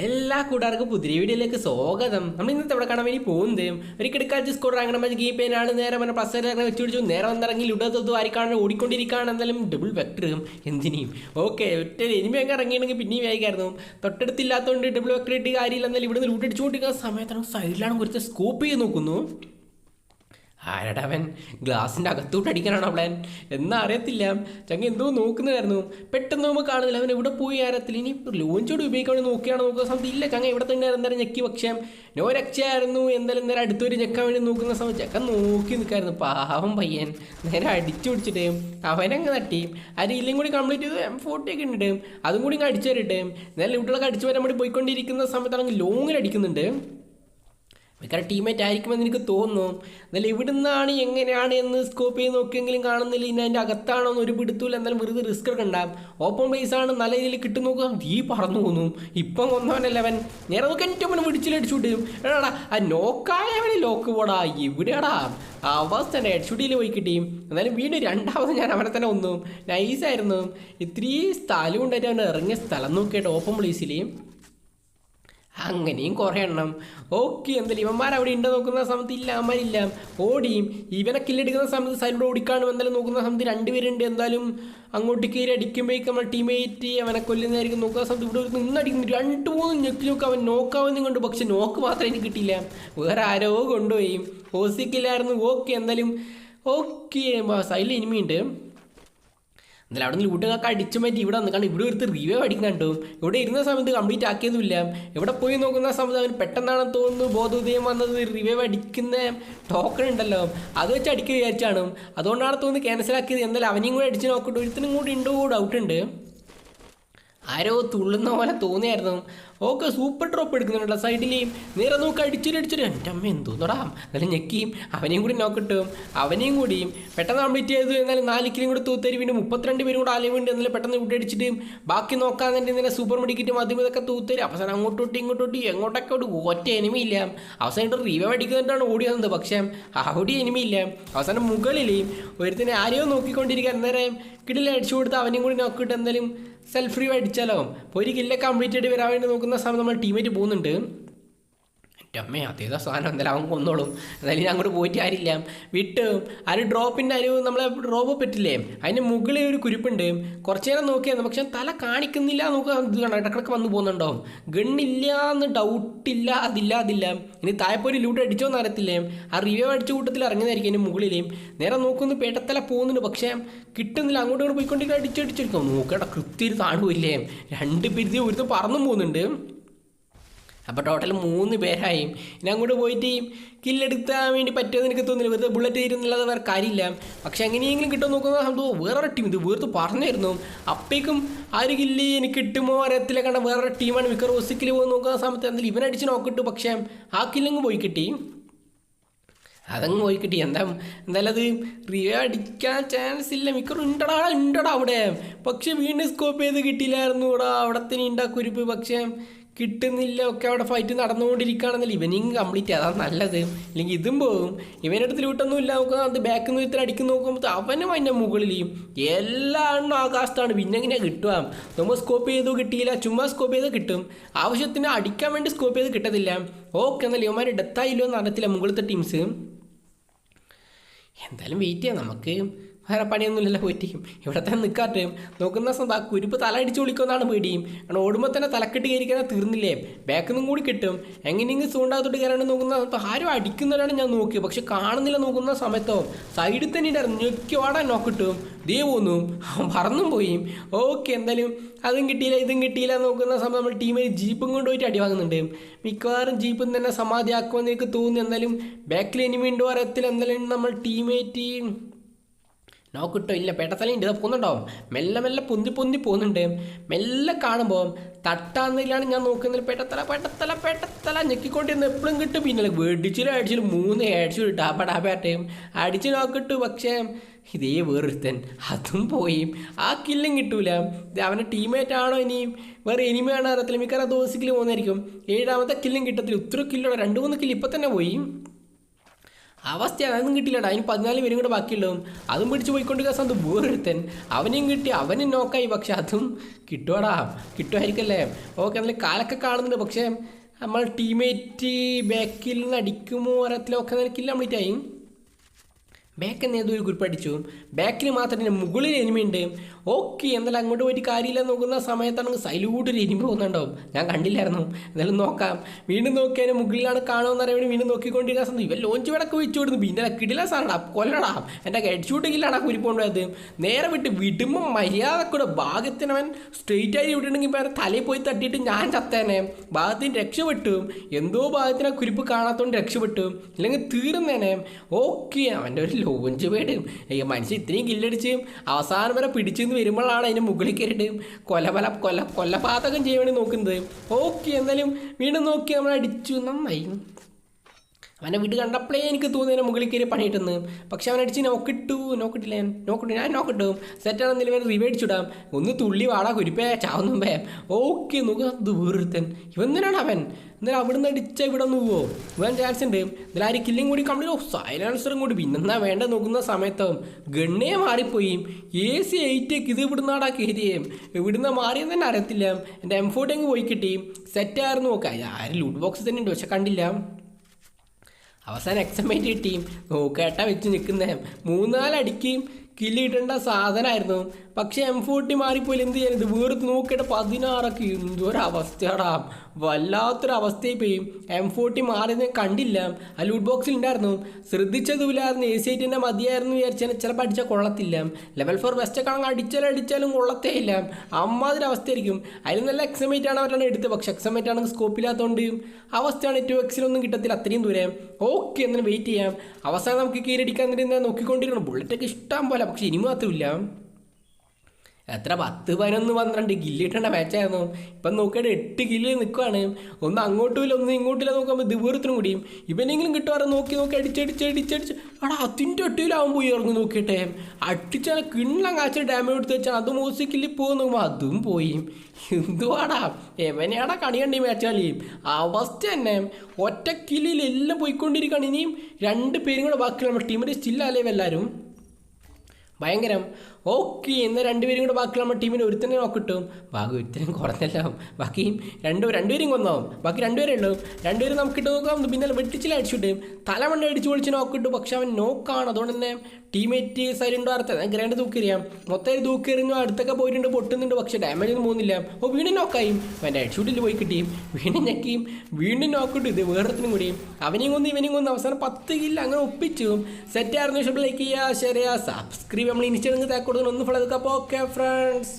എല്ലാ കൂട്ടുകാർക്കും പുതിയ വീഡിയോയിലേക്ക് സ്വാഗതം. നമ്മൾ ഇന്നത്തെ ഇവിടെ കാണാൻ വേണ്ടി പോകുന്നത് ഒരു കിടക്കാച്ച് സ്കോർ അങ്ങനെ മറ്റേ ഗീ പേനാണ് നേരെ മറ്റേ പ്ലസ് വെച്ച് പിടിച്ചു. നേരെ വന്നിറങ്ങി ലുഡത്തൊന്നും ആരിക്കാണ് ഓടിക്കൊണ്ടിരിക്കുകയാണ്. എന്തായാലും ഡബിൾ വെക്ടറും എന്തിനേയും ഓക്കെ ഒറ്റ എനിമയൊക്കെ ഇറങ്ങിയിട്ടുണ്ടെങ്കിൽ പിന്നെയും വേഗമായിരുന്നു. തൊട്ടടുത്തില്ലാത്തതുകൊണ്ട് ഡബിൾ വെക്ടർ ഇട്ട് കാര്യമില്ല. എന്നാലും ഇവിടുന്ന് ലൂട്ട് അടിച്ചുകൊണ്ടിരിക്കുന്ന സമയത്താണ് സൈഡിലാണ് കുറച്ച് സ്കോപ്പ് ചെയ്ത് നോക്കുന്നു. ആരടാ അവൻ? ഗ്ലാസിന്റെ അകത്തോട്ട് അടിക്കാനാണ് പ്ലാൻ എന്നാ അറിയത്തില്ല. ചങ്ങ എന്തോ നോക്കുന്നതായിരുന്നു പെട്ടെന്ന് നമുക്ക് കാണുന്നില്ല. അവൻ എവിടെ പോയി ആരത്തില്ല ഇനി ലോഞ്ചോട് ഉപയോഗിക്കാൻ നോക്കിയാണോ നോക്കുന്ന സമയത്ത്? ഇല്ല ചങ്ങ ഇവിടെ തന്നെ എന്തായാലും ഞെക്കി പക്ഷേ നോ രക്ഷയായിരുന്നു. എന്തായാലും നേരെ അടുത്തൊരു ഞെക്കാൻ വേണ്ടി നോക്കുന്ന സമയത്ത് ചക്ക നോക്കി നിൽക്കായിരുന്നു. പാവം പയ്യൻ. നേരെ അടിച്ചു പിടിച്ചിട്ട് അവനങ്ങ് തട്ടി. ആ രീതിയിലും കൂടി കംപ്ലീറ്റ് ചെയ്ത് എം ഫോർട്ടി ഒക്കെ ഉണ്ട് അതും കൂടി ഇങ്ങ് അടിച്ചു തരട്ടെ. നേരെ കുട്ടികളൊക്കെ അടിച്ചു വരാൻ വേണ്ടി പോയിക്കൊണ്ടിരിക്കുന്ന സമയത്താണെങ്കിൽ ലോങ്ങിൽ അടിക്കുന്നുണ്ട്. മിക്കവാറും ടീമേറ്റ് ആയിരിക്കുമെന്ന് എനിക്ക് തോന്നുന്നു. എന്നാലും ഇവിടുന്നാണ് എങ്ങനെയാണ് എന്ന് സ്കോപ്പ് ചെയ്ത് നോക്കിയെങ്കിലും കാണുന്നില്ല. ഇനി അതിന്റെ അകത്താണോ എന്ന് ഒരു പിടുത്തൂല എന്നാലും വെറുതെ റിസ്ക് എടുക്കണ്ട ഓപ്പൺ പ്ലേസ് ആണ് നല്ല രീതിയിൽ കിട്ടും നോക്കാം ഈ പറന്നു പോകുന്നു. ഇപ്പം കൊന്നവനല്ല അവൻ നേരെ നോക്കി എന്റെ അവനെ പിടിച്ചിലടിച്ചുവിട്ട് എടാടാ ആ നോക്കായവനെ ലോക്ക് പോടാ. എവിടെയാടാ അവസ്ഥ ഹെഡ്ഷൂട്ടിയിൽ പോയി കിട്ടി. എന്നാലും വീണ്ടും രണ്ടാമത് ഞാൻ അവനെ തന്നെ ഒന്നും നൈസായിരുന്നു ഇത്രയും സ്ഥലം ഉണ്ടായിട്ട് അവൻ ഇറങ്ങിയ സ്ഥലം നോക്കിയിട്ട് ഓപ്പൺ പ്ലേസിൽ അങ്ങനെയും കുറേ എണ്ണം. ഓക്കെ എന്തായാലും ഇവന്മാർ അവിടെ ഉണ്ടോ നോക്കുന്ന സമയത്ത് ഇല്ല അമ്മരില്ല ഓടിയും. ഇവനെ കില്ലെടുക്കുന്ന സമയത്ത് സൈഡിലൂടെ ഓടിക്കാണും എന്തായാലും നോക്കുന്ന സമയത്ത് രണ്ടുപേരുണ്ട് എന്തായാലും അങ്ങോട്ട് കയറി അടിക്കുമ്പോഴേക്കും നമ്മൾ ടീമേറ്റ് അവനെ കൊല്ലുന്നതായിരിക്കും. നോക്കുന്ന സമയത്ത് ഇവിടെ നിന്നടിക്കുന്നു രണ്ട് മൂന്ന് ഞെക്കി നോക്ക് അവൻ നോക്കാവുന്ന കൊണ്ട് പക്ഷെ നോക്ക് മാത്രം എനിക്ക് കിട്ടിയില്ല. വേറെ ആരോ കൊണ്ടുപോയി. ഓസിക്കില്ലായിരുന്നു ഓക്കെ എന്തായാലും ഓക്കെ സൈഡിൽ ഇനിമയുണ്ട് എന്നാലും അവിടെ നിന്ന് ലൂട്ടൊക്കെ അടിച്ചു മാറ്റി ഇവിടെ വന്ന് കാരണം ഇവിടെ ഒരുത്ത് റിവ്യൂ അടിക്കുന്നുണ്ടോ ഇവിടെ ഇരുന്ന സമയത്ത് കംപ്ലീറ്റ് ആക്കിയതുമില്ല. ഇവിടെ പോയി നോക്കുന്ന സമയത്ത് അവന് പെട്ടെന്നാണ് തോന്നുന്നു ബോധോദയം വന്നത്. റിവ്യൂ അടിക്കുന്ന ടോക്കൺ ഉണ്ടല്ലോ. അത് വെച്ച് അടിക്കുക വിചാരിച്ചാണ്. അതുകൊണ്ടാണ് തോന്നുന്നു ക്യാൻസൽ ആക്കിയത്. എന്നാലും അവനെയും കൂടെ അടിച്ച് നോക്കട്ടെ. ഒരുത്തിനും കൂടി ഉണ്ടോ? ഡൗട്ട് ഉണ്ട്. ആരോ തുള്ളുന്ന പോലെ തോന്നിയായിരുന്നു. ഓക്കെ സൂപ്പർ ഡ്രോപ്പ് എടുക്കുന്നുണ്ട് സൈഡിൽ നേരെ നോക്കി അടിച്ചൊരു അടിച്ചൊരു. എന്റെ അമ്മ എന്തോന്നടാ? എന്നാലും ഞെക്കിയും. അവനെയും കൂടി നോക്കിട്ടും അവനെയും കൂടിയും പെട്ടെന്ന് കംപ്ലീറ്റ് ചെയ്തു. എന്നാലും നാല് കിലും കൂടി തൂത്തരി വീണ്ടും മുപ്പത്തിരണ്ട് പേരും കൂടെ ആലയും വേണ്ടി എന്നാലും പെട്ടെന്ന് വിട്ട് അടിച്ചിട്ട് ബാക്കി നോക്കാൻ തന്നെ ഇന്നലെ സൂപ്പർ മെഡിക്കറ്റും അതും ഇതൊക്കെ തൂത്തരി അവസാനം അങ്ങോട്ടോട്ട് ഇങ്ങോട്ടോട്ട് എങ്ങോട്ടൊക്കെ ഒരു ഒറ്റ എനിമിയില്ല അവസാനമായിട്ട് റീവൈവ് അടിക്കുന്നിട്ടാണ് ഓടി വന്നത്. പക്ഷേ അവിടെ എനിമിയില്ല അവസാനം മുകളിലേയും ഒരുത്തിനെ ആരെയോ നോക്കിക്കൊണ്ടിരിക്കുക അന്നേരം കിടിലടിച്ചു കൊടുത്ത് അവനെയും കൂടി നോക്കിയിട്ട് എന്തായാലും സെൽഫ് റിവ്യൂ അടിച്ചാലാകും അപ്പോൾ ഒരു കില്ല കംപ്ലീറ്റ് ആയിട്ട് വരാൻ വേണ്ടി നോക്കുന്ന സമയം നമ്മൾ ടീമേറ്റ് പോകുന്നുണ്ട്. അമ്മേ അതേതാ സാധനം എന്തായാലും അവൻ കൊന്നോളും. എന്തായാലും അങ്ങോട്ട് പോയിട്ട് ആരില്ല വിട്ട് ആ ഒരു ഡ്രോപ്പിന്റെ ഒരു നമ്മളെ ഡ്രോപ്പ് പറ്റില്ലേ അതിന്റെ മുകളിൽ ഒരു കുരുപ്പുണ്ട്. കുറച്ച് നേരം നോക്കിയായിരുന്നു പക്ഷെ തല കാണിക്കുന്നില്ല നമുക്ക് ഇത് കാണാം. ഇടക്കിടക്ക് വന്നു പോകുന്നുണ്ടാവും. ഗണ്ണില്ല എന്ന് ഡൗട്ടില്ല അതില്ല അതില്ല. ഇനി താഴെപ്പോയി ലൂട്ട് അടിച്ചോന്ന് അറിയത്തില്ലേ? ആ റിവ്യൂ അടിച്ച കൂട്ടത്തിൽ ഇറങ്ങുന്നതായിരിക്കും അതിന്റെ മുകളിലേയും നേരെ നോക്കുന്നു പേട്ടത്തല പോകുന്നുണ്ട്. പക്ഷേ കിട്ടുന്നില്ല. അങ്ങോട്ട് ഇങ്ങോട്ട് പോയിക്കൊണ്ടിരിക്കുക അടിച്ചടിച്ചിരിക്കും നോക്കട്ടെ കൃത്യം താണുമില്ലേ രണ്ട് പിരിതി ഒരുത്ത് പറന്നും പോകുന്നുണ്ട്. അപ്പോൾ ടോട്ടൽ മൂന്ന് പേരായും. ഇനി അങ്ങോട്ട് പോയിട്ട് കില്ലെടുക്കാൻ വേണ്ടി പറ്റുമെന്ന് എനിക്ക് തോന്നുന്നില്ല. വെറുതെ ബുള്ളറ്റ് തീരുന്നില്ലാതെ വേറെ കാര്യമില്ല. പക്ഷെ എങ്ങനെയെങ്കിലും കിട്ടുമെന്ന് നോക്കുന്ന സംഭവം വേറൊരു ടീം ഇത് വേർത്ത് പറഞ്ഞായിരുന്നു. അപ്പേക്കും ആ ഒരു കില്ല് എനിക്ക് കിട്ടുമോ അറിയത്തില്ല. കാരണം വേറൊരു ടീമാണ് മിക്ക റോസിക്കിൽ പോകുന്ന നോക്കുന്ന സമയത്ത് എന്തായാലും ഇവനടിച്ച് നോക്കിട്ടു പക്ഷേ ആ കില്ലങ്ങ് പോയി കിട്ടി. അതങ്ങ് പോയി കിട്ടി. എന്താ എന്തായാലും അത് റിവ്യൂ അടിക്കാൻ ചാൻസ് ഇല്ല. മിക്കറും ഉണ്ടടാ ഉണ്ടടാ അവിടെ. പക്ഷെ വീണ്ടും സ്കോപ്പ് ചെയ്ത് കിട്ടിയില്ലായിരുന്നു ഇവിടെ അവിടെ തന്നെ ഉണ്ടാക്കുരുപ്പ് കുരിപ്പ്. പക്ഷേ കിട്ടുന്നില്ല ഒക്കെ അവിടെ ഫൈറ്റ് നടന്നുകൊണ്ടിരിക്കുകയാണെന്നല്ല? ഇവനിങ് കംപ്ലീറ്റ് അതാണ് നല്ലത്. ഇല്ലെങ്കിൽ ഇതും പോകും ഇവനടുത്ത് ലൂട്ടൊന്നും ഇല്ല. നമുക്ക് അത് ബാക്കിൽ നിന്ന് ഇത്ര അടിക്കുന്ന നോക്കുമ്പോൾ അവനും അതിന്റെ മുകളിൽ എല്ലാ എണ്ണം ആകാശത്താണ്. പിന്നെ ഇങ്ങനെ കിട്ടുക? നമ്മൾ സ്കോപ്പ് ചെയ്തു കിട്ടിയില്ല. ചുമ്മാ സ്കോപ്പ് ചെയ്ത് കിട്ടും. ആവശ്യത്തിന് അടിക്കാൻ വേണ്ടി സ്കോപ്പ് ചെയ്ത് കിട്ടത്തില്ല. ഓക്കെ എന്നാൽ ഇവന്മാർ ഡെത്തായില്ലോ എന്ന് അറിയത്തില്ല മുകളിലത്തെ ടീംസ് എന്തായാലും വെയിറ്റ് ചെയ്യാം. നമുക്ക് വേറെ പണിയൊന്നുമില്ലല്ലോ പോയിട്ട് ഇവിടെ തന്നെ നിൽക്കാട്ടെ നോക്കുന്ന ആ കുരുപ്പ് തല അടിച്ച് വിളിക്കുമെന്നാണ് പേടിയും. കാരണം ഓടുമ്പോൾ തന്നെ തലക്കെട്ട് കയറിക്കാൻ തീർന്നില്ലേ? ബാക്കിൽ നിന്നും കൂടി കിട്ടും. എങ്ങനെയെങ്കിലും സൂണ്ടാകത്തോട്ട് കയറാണ്ട് നോക്കുന്ന സമയത്ത് ആരും അടിക്കുന്നവരാണ് ഞാൻ നോക്കിയത്. പക്ഷെ കാണുന്നില്ല നോക്കുന്ന സമയത്തോ. സൈഡിൽ തന്നെ ഉണ്ടായിരുന്നു ഞെക്കിയോടാൻ നോക്കിട്ടും ദേ പോന്നു. പറന്നും പോയി. ഓക്കെ എന്തായാലും അതും കിട്ടിയില്ല ഇതും കിട്ടിയില്ല നോക്കുന്ന സമയം നമ്മൾ ടീമിൽ ജീപ്പും കൊണ്ടുപോയിട്ട് അടി വാങ്ങുന്നുണ്ട്. മിക്കവാറും ജീപ്പും തന്നെ സമാധിയാക്കുമെന്ന് എനിക്ക് തോന്നുന്നു. എന്തായാലും ബാക്കിൽ ഇനി വീണ്ടും അറിയത്തില്ല. എന്തായാലും നമ്മൾ ടീമേറ്റ് നോക്കിട്ടോ ഇല്ല പേട്ടത്തലയുണ്ട് ഇതാ പോകുന്നുണ്ടോ മെല്ലെ മെല്ലെ പൊന്തി പൊന്തി പോകുന്നുണ്ട്. മെല്ലെ കാണുമ്പോൾ തട്ടാന്നില്ലാണ് ഞാൻ നോക്കുന്നത്. പേട്ടത്തല പേട്ടത്തല പേട്ടത്തല. ഞെക്കിക്കൊണ്ടിരുന്ന എപ്പോഴും കിട്ടും. പിന്നെ വെടിച്ചിലും അടിച്ചിലും മൂന്ന് അടിച്ചു ടാപ്പ ഡാബാട്ടയും അടിച്ച് നോക്കിട്ടു പക്ഷേ ഇതേ വേറൊരുത്തൻ. അതും പോയി. ആ കില്ലും കിട്ടൂല. അവന്റെ ടീംമേറ്റ് ആണോ ഇനിയും വേറെ എനിമയാണോ അറിയത്തില്ല. മിക്കവാറും ദോസിക്കിൽ പോകുന്നതായിരിക്കും. ഏഴാമത്തെ കില്ലും കിട്ടത്തില്ല. ഇത്ര കില്ലോ രണ്ട് മൂന്ന് കില്ല് ഇപ്പം തന്നെ പോയി. അവസ്ഥയാണ് അതൊന്നും കിട്ടില്ലടാ അതിന് പതിനാല് പേരും കൂടെ ബാക്കിയുള്ളതും അതും പിടിച്ച് പോയിക്കൊണ്ടിരിക്കുന്ന സമയത്ത് ബോറെടുത്തൻ അവനെയും കിട്ടി അവനും നോക്കായി പക്ഷെ അതും കിട്ടുവാടാ. കിട്ടുമായിരിക്കല്ലേ? ഓക്കെ നല്ല കാലൊക്കെ കാണുന്നുണ്ട്. പക്ഷേ നമ്മൾ ടീമേറ്റ് ബാക്കിൽ നിന്ന് അടിക്കുമോ അറിയത്തില്ല. ഒക്കെ നിനക്കില്ല കംപ്ലീറ്റ് ആയി. ബാക്ക് എന്ന് ഏതോ ഒരു ഗ്രൂപ്പ് അടിച്ചു. ബാക്കിൽ മാത്രമേ മുകളിൽ എനിമയുണ്ട് ഓക്കെ എന്നാലും അങ്ങോട്ട് പോയിട്ട് കാര്യമില്ല നോക്കുന്ന സമയത്താണ് സൈലൂട്ട് ഒരു എനിമ പോകുന്നുണ്ടാവും ഞാൻ കണ്ടില്ലായിരുന്നു. എന്നാലും നോക്കാം. വീണ്ടും നോക്കിയതിന് മുകളിലാണ് കാണുമെന്ന് അറിയാൻ വേണ്ടി വീണ്ടും നോക്കിക്കൊണ്ടിരിക്കാൻ സമയത്ത് ഇവ ലോഞ്ച് വിടക്ക് വെച്ചു കൊടുത്തു പിന്നെ കിടില സാറടാ കൊല്ലടാ. എന്റെ ഹെഡ് ഷൂട്ടിങ്ങിലാണ് കുരിപ്പോണ്ടത് നേരെ വിട്ട് വിടുമ്പോൾ മര്യാദ കൂടെ ഭാഗത്തിന് അവൻ സ്ട്രെയിറ്റ് ആയി വിട്ടിട്ടുണ്ടെങ്കിൽ വേറെ തലയിൽ പോയി തട്ടിയിട്ട് ഞാൻ ചത്തേനെ. ഭാഗത്തിന് രക്ഷപ്പെട്ടു. എന്തോ ഭാഗത്തിന് ആ കുരിപ്പ് കാണാത്തോണ്ട് രക്ഷപ്പെട്ടു. ഇല്ലെങ്കിൽ തീർന്നേനെ ഓക്കെ അവന്റെ ഒരു ലോഞ്ച് പേടും മനുഷ്യൻ ഇത്രയും കില്ലടിച്ച് അവസാനം വരെ പിടിച്ചെന്ന് വരുമ്പോഴാണ് അതിന്റെ മുകളിൽ കയറിയിട്ട് കൊലപല കൊല കൊലപാതകം ചെയ്യാൻ വേണ്ടി നോക്കുന്നത്. ഓക്കെ എന്തായാലും വീണ്ടും നോക്കി നമ്മൾ അടിച്ചു നന്നായി. അവനെ വീട് കണ്ടപ്പോഴേ എനിക്ക് തോന്നിയതിനെ മുകളിൽ കയറി പണിയിട്ടെന്ന് പക്ഷെ അവൻ അടിച്ച് നോക്കിട്ടു നോക്കിട്ടില്ല ഞാൻ. നോക്കിട്ടു ഞാൻ നോക്കിട്ടു. സെറ്റാണെന്നില്ല വേറെ റിവേടിച്ചിടാം ഒന്ന് തുള്ളി വാടാ കുരിപ്പേ ചാവുന്നുമ്പേ ഓക്കെ നോക്കുക അത് ഇവൻ തന്നെയാണ് അവൻ? എന്നാലും അവിടുന്ന് അടിച്ച ഇവിടെ പോവോ? ഇവൻ ചാൻസ് ഉണ്ട്. എന്നാലും ആര് കില്ലിങ് കൂടി കംപ്ലീറ്റ് ഓ സൈലൻസറും കൂടി. പിന്നെന്താ വേണ്ട നോക്കുന്ന സമയത്തും ഗണ്ണേ മാറിപ്പോയി. എ സി എയ്റ്റേക്ക് ഇത് ഇവിടുന്ന് ആടാ കയറിയേം. ഇവിടുന്ന് മാറിയെന്ന് തന്നെ അറിയത്തില്ല. എന്റെ എം പോയി കിട്ടി. സെറ്റായിരുന്നു നോക്കാം ആരും ലൂട്ട് ബോക്സ് തന്നെ ഉണ്ട്. പക്ഷെ കണ്ടില്ല. അവസാനം എക്സമേറ്റ് ടീം നോക്കേട്ട വെച്ച് നിൽക്കുന്ന മൂന്നാലടിക്ക് കില്ല് കിട്ടേണ്ട സാധനമായിരുന്നു പക്ഷെ എം ഫോർട്ടി മാറിപ്പോയി എന്ത് ചെയ്യാൻ? വീർത്ത് നോക്കിയിട്ട് പതിനാറൊക്കെ എന്തൊരവസ്ഥയാടാ. വല്ലാത്തൊരു അവസ്ഥയിൽ പോയി എം ഫോർട്ടി മാറിയത് കണ്ടില്ല. ആ ലൂട്ട് ബോക്സിൽ ഉണ്ടായിരുന്നു ശ്രദ്ധിച്ചതുമില്ലായിരുന്നു. എ സി ഐറ്റിന്റെ മതിയായിരുന്നു വിചാരിച്ചാൽ ചിലപ്പോൾ അടിച്ചാൽ കൊള്ളത്തില്ല. ലെവൽ ഫോർ ബെസ്റ്റൊക്കെ ആണെങ്കിൽ അടിച്ചാലും അടിച്ചാലും കൊള്ളത്തേ ഇല്ല അമ്മാതിരി അവസ്ഥയായിരിക്കും. അതിൽ നല്ല എക്സമേറ്റ് ആണ് അവരാണ് എടുത്തത്. പക്ഷേ എക്സമേറ്റ് ആണെങ്കിൽ സ്കോപ്പില്ലാത്തതുകൊണ്ട് അവസ്ഥയാണ് ടു എക്സിലൊന്നും കിട്ടത്തില്ല അത്രയും ദൂരം. ഓക്കെ എന്നാലും വെയിറ്റ് ചെയ്യാം. അവസാനം നമുക്ക് കീഴടിക്കാൻ തന്നെ നോക്കിക്കൊണ്ടിരിക്കണം. ബുള്ളറ്റൊക്കെ ഇഷ്ടം പോലെ പക്ഷെ ഇനി മാത്രമില്ല. എത്ര പത്ത് പതിനൊന്ന് പന്ത്രണ്ട് കില്ല് കിട്ടേണ്ട മാച്ചായിരുന്നു ഇപ്പം നോക്കിയിട്ട് എട്ട് കില്ല് നിൽക്കുവാണ് ഒന്ന് അങ്ങോട്ടും ഇല്ല ഒന്ന് ഇങ്ങോട്ടില്ല നോക്കുമ്പോൾ ദിവസത്തിനും കൂടിയും. ഇവനെങ്കിലും കിട്ടുവാറ് നോക്കി നോക്കി അടിച്ചടിച്ച് അടിച്ചടിച്ച്. അവിടെ അതിന്റെ എട്ടിലാവും പോയി ഇറങ്ങി നോക്കിയിട്ടെ. അടിച്ചാൽ കിണ്ണം കാച്ച ഡാമേജ് എടുത്ത് വെച്ചാൽ അത് മൂസിക്കിൽ പോകും നോക്കുമ്പോൾ അതും പോയി. എന്തുവാടാ? എവനെയാടാ കണി കണ്ടി മാച്ചാലി അവസ്ഥ തന്നെ. ഒറ്റ കില്ലിൽ എല്ലാം പോയിക്കൊണ്ടിരിക്കുകയാണ്. ഇനിയും രണ്ട് പേരും കൂടെ ബാക്കിയുള്ള. ടീമിന്റെ സ്റ്റില്ലാലേ എല്ലാവരും. ഭയങ്കരം ഓക്കെ എന്നാൽ രണ്ടുപേരും കൂടെ ബാക്കി നമ്മുടെ ടീമിന് ഒരുത്തനെ നോക്കിട്ടും ബാക്കി ഒരുത്തനും കുറഞ്ഞല്ലോ. ബാക്കിയും രണ്ടു രണ്ടുപേരും കൊന്നാവും ബാക്കി രണ്ടുപേരേ ഉള്ളൂ. രണ്ടുപേരും നമുക്ക് ഇട്ട് നോക്കാം. പിന്നെ വെട്ടിച്ചില്ല അടിച്ചിട്ട് തലമണ്ണ അടിച്ച് പൊളിച്ച് നോക്കിട്ടു പക്ഷെ അവൻ നോക്കാണ് അതുകൊണ്ട് തന്നെ ടീമേറ്റ് സൈലന്റ് വാർത്ത ഗ്രാൻഡ് തൂക്കിറിയാം മൊത്തം തൂക്കെറിഞ്ഞു അടുത്തൊക്കെ പോയിട്ടുണ്ട്. പൊട്ടുന്നുണ്ട്. പക്ഷെ ഡാമേജ് ഒന്നും പോകുന്നില്ല. ഓ വീണ്ടും നോക്കായും അവന്റെ ഹെഡ്ഷൂട്ടിൽ പോയി കിട്ടിയും വീണ്ടും ഞെക്കിയും വീണ്ടും നോക്കിട്ട് ഇത് വേറത്തിനും കൂടിയും അവനെയും കൊന്ന് ഇവനെയും കൊന്ന്. അവസാനം പത്ത് കില്ല അങ്ങനെ ഒപ്പിച്ചു. സെറ്റ് ആയിരുന്നു. ഇഷ്ടം ലൈക്ക് ചെയ്യുക ഷെയർ ചെയ്യുക സബ്സ്ക്രൈബ് നമ്മൾ ഇൻസ്റ്റാഗ്രാമിൽ തേക്ക് கொடுத்து வந்து ஃப்ரெண்ட்ஸ்